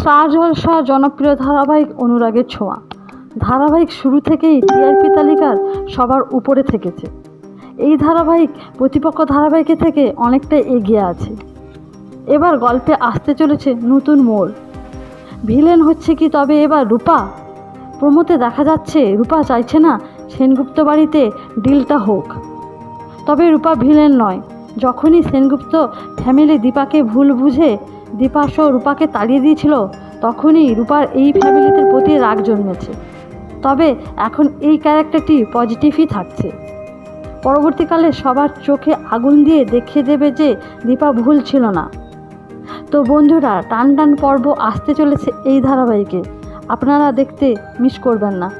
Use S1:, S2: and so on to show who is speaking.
S1: Star জলসা জনপ্রিয় ধারাবাহিক অনুরাগের ছোঁয়া। ধারাবাহিক শুরু থেকেই টিআরপি তালিকার সবার উপরে থেকেছে। এই ধারাবাহিক প্রতিপক্ষ ধারাবাহিকের থেকে অনেকটা এগিয়ে আছে। এবার গল্পে আসতে চলেছে নতুন মোড়। ভিলেন হচ্ছে কি তবে এবার রূপা? প্রমোতে দেখা যাচ্ছে রূপা চাইছে না সেনগুপ্ত বাড়িতে ডিলটা হোক। তবে রূপা ভিলেন নয়। যখনই সেনগুপ্ত ফ্যামিলি দীপাকে ভুল বুঝে দীপা সহ রূপাকে তাড়িয়ে দিয়েছিল, তখনই রূপার এই ফ্যামিলিতে প্রতি রাগ জন্মেছে। তবে এখন এই ক্যারেক্টারটি পজিটিভই থাকছে। পরবর্তীকালে সবার চোখে আগুন দিয়ে দেখিয়ে দেবে যে দীপা ভুল ছিল না। তো বন্ধুরা, টান টান পর্ব আসতে চলেছে এই ধারাবাহিকে। আপনারা দেখতে মিস করবেন না।